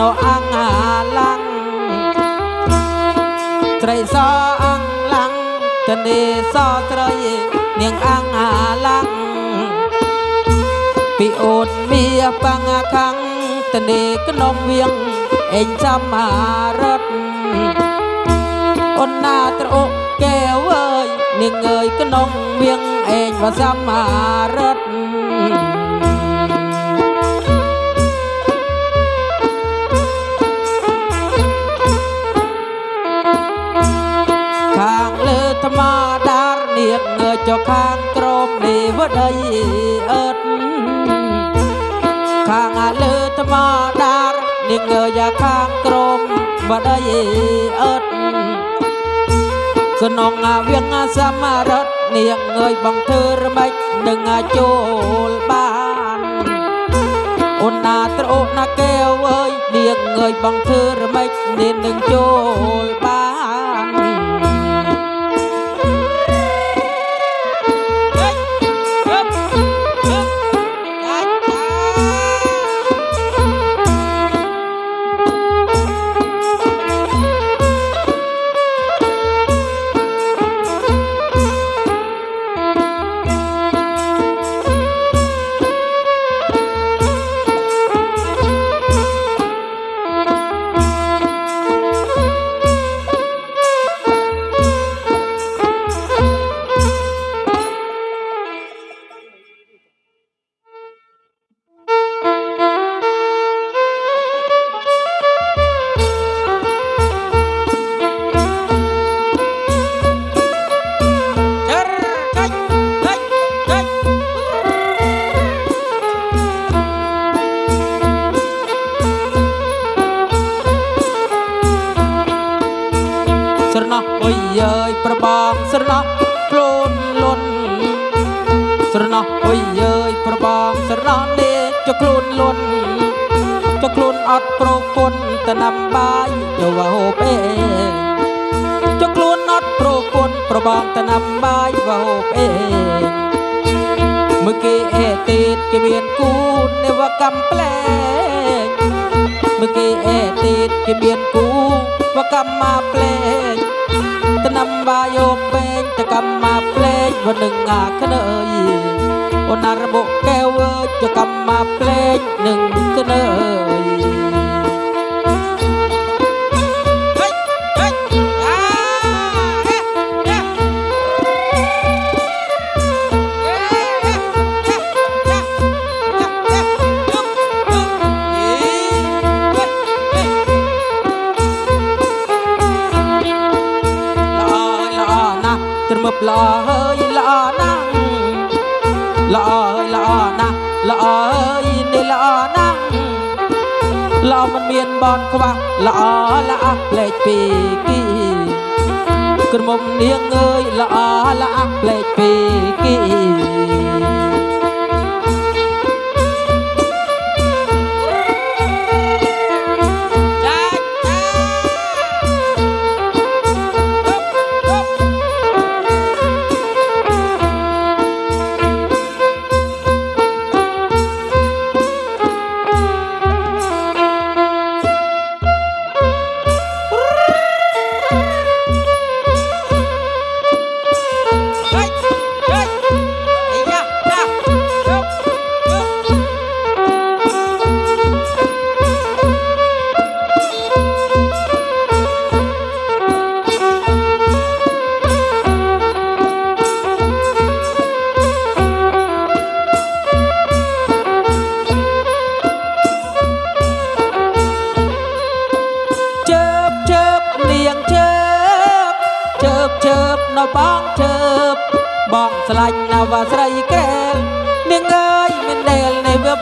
នៅអាំងអាឡាំងស្រីសអាំងឡាំងតនីសស្រីនាងអាំងអាឡាំងពីអូនមានបាំងខាងតនីក្នុងវៀងអេងចាំអារត់អូនណាត្រអុកកែវអើយនាងអើយក្នុងវៀងអេងវសំអារត់ ចចុះខាងក្រមនេះវដីអើតខាងលើថ្មដារនាងងើយ៉ាខាងក្រមវដីអើតក្នុងអាវៀងសមរដ្ឋនាងងើយបងធ្វើរមិចនឹងអាចចូលបានអូនណាត្រអូណាកែវអើយនាងងើយបងធ្វើរមិចនាងនឹងចូលបាន ពន្ធទៅណាំបាយទៅវហូបអេចុះខ្លួនអត់ប្រពន្ធប្របងទៅណាំបាយវហូបអេមើលគេអេទេតគេមានគូនេវកម្មផ្លែងមើលគេអេទេតគេមានគូវកម្មមកផ្លែងទៅណាំបាយយោពេងទៅកម្មមកផ្លែងវនឹងអាក្នើយអូនណារបុកកែវអើយទៅកម្មមកផ្លែងនឹងក្នើ ល្អហើយល្អណាស់ល្អហើយនេះល្អណាស់ល្អមិនមានបនខ្វះល្អល្អផ្លេចពីគីក្រមុំនាងអើយល្អល្អផ្លេចពីគី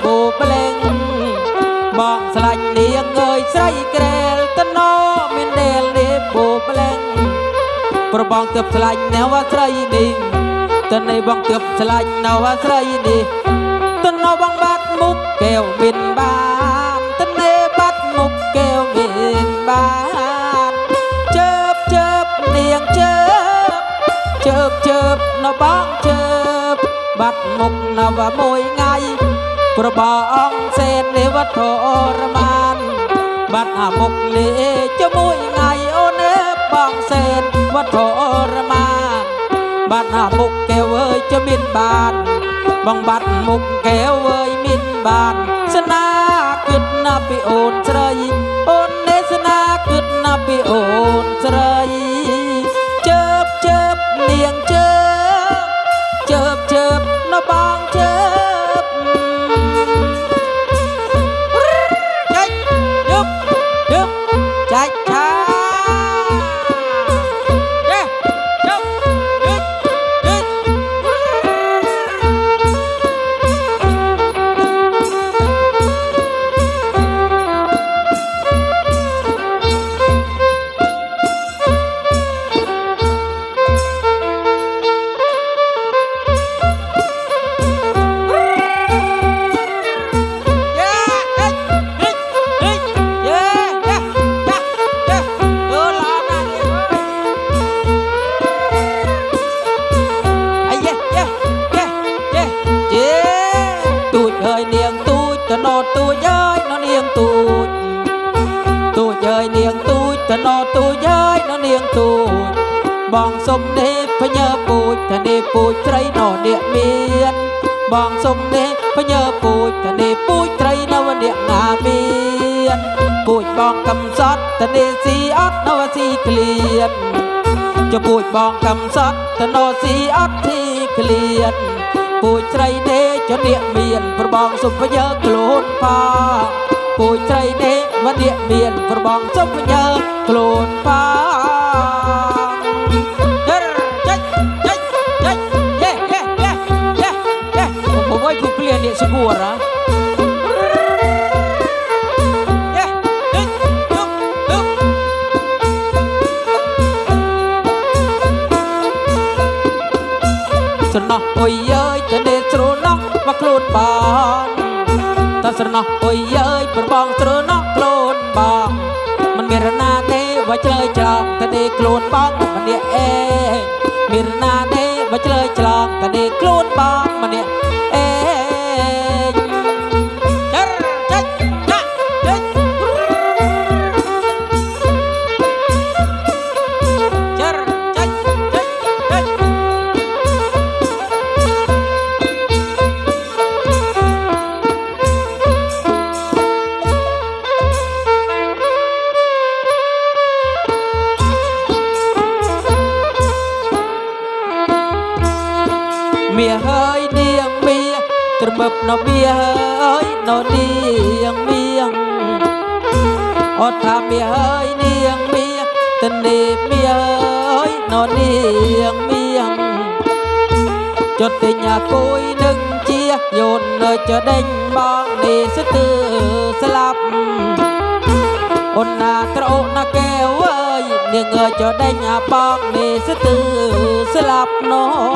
បូប្លែងបងស្លាញ់នាងអើយស្រីក្រែលតណោមិនដែលនៃបូប្លែងប្របងទើបស្លាញ់នៅវ៉ាស្រីនេះតនៃបងទើបស្លាញ់នៅវ៉ាស្រីនេះតណោបងបាត់មុខកែវមានបានតនេបាត់មុខកែវមានបានជើបជើបនាងជើបជើបជើបនៅបងជើបបាត់មុខនៅមួយថ្ងៃ ប្របាអង្គសេននិវធរមានបាត់អាមុខលេជាមួយថ្ងៃអូនអើបងសេនវធរមានបាត់អាមុខកែវអើយจะមានបានបងបាត់មុខកែវអើយមានបានស្នាគិតណាពីអូនស្រីអូ ទៅណោទូចហើយ nó នាងទូចបងសុំនេះភញើពូចថានេះពូចត្រីណោនាកមានបងសុំនេះភញើពូចថានេះពូចត្រីនៅនាកណាមានពូចបងកំសត់ថានេះស៊ីអត់នៅស៊ីក្លៀនចពួចបងកំសត់ទៅណោស៊ីអត់ទីក្លៀនពូចស្រីទេចនៀកមានប្របងសុភយើខ្លួនប៉ាពូចស្រីទេវនៀកមានប្របងសុភយើ ខ្លួនផងចេះចេះចេះចេះចេះចេះចេះចេះអូយគូព្លៀននេះសគួរអ្ហាស្រណោះអុយអើយទៅនេះស្រណោះមកខ្លួនបងតើស្រណោះអុយអើយប្របងស្រណោះខ្លួន ជ្រើច្រងតនេះខ្លួនបងម្នាក់ឯងមានណាទេបើជ្រើច្រងតនេះខ្លួនបងម្នាក់ មាហើយនាងមាត្រមឹបនៅមាហើយនៅនាងមាងអត់ថាមាហើយនាងមាតនេមាហើយនៅនាងមាងចុតទិញអាគួយនឹងជាយូននៅចដេញបងនេះស្ទើស្លាប់អូនណាត្រអូណាកែ đừng ngờ cho đây nhà bác để sẽ tự sẽ lập nó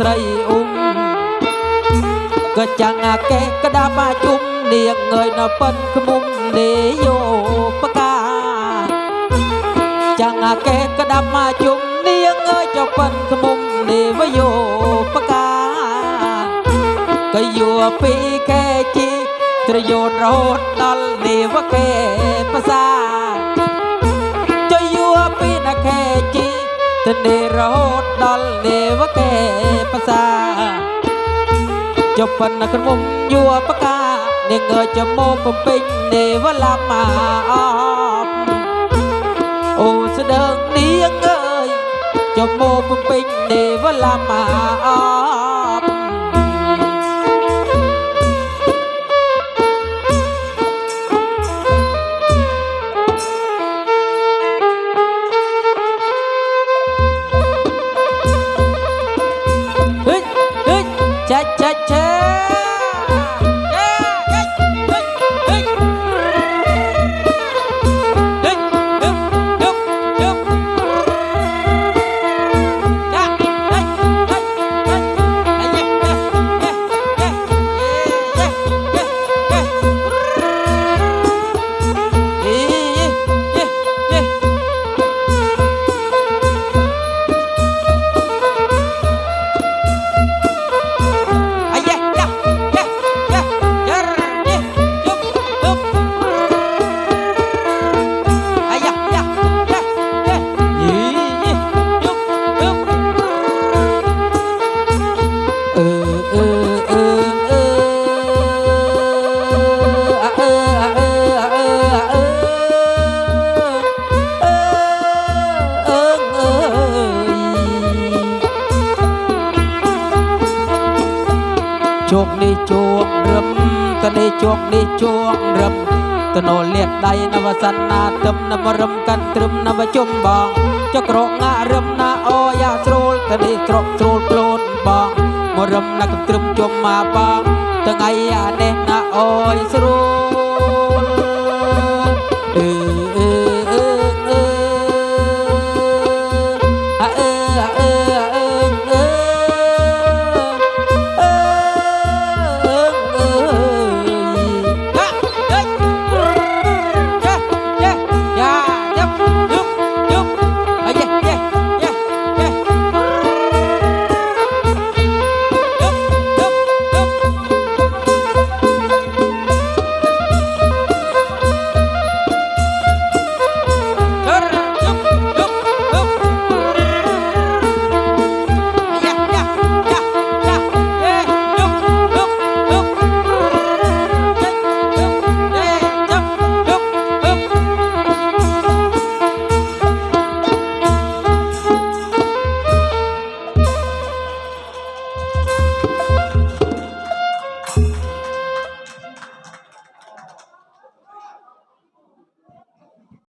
ណោស្រីអ៊ុំក៏ចាំងអាកេក្តាប់អាជុំនាងអើយណាប៉ិនខ្មុំនេយោបកាចាំងអាកេក្តាប់អាជុំនាងអើយចុះប៉ិនខ្មុំនេវយោបកាក៏យោពីកែជីត្រយោនរហូតដល់នេវកេភាសា ទនេរហូតដល់ទេវកេប្រសាចុបប៉ុណ្ណក្រមុំយួរបកានាងើចមកបំពេញទេវឡាមាអបអូស្ដើងនាងអើយចមកបំពេញទេវឡាមាអប នោលៀកដៃនវសន្នាទឹមនវរឹមកាន់ត្រឹមនវជុំបងចក្រកងារឹមណាអយ៉ាស្រួលតនេះត្រកស្រួលខ្លួនបងមករឹមណាកត្រឹមជុំមកបងថ្ងៃអានេះណាអយស្រួល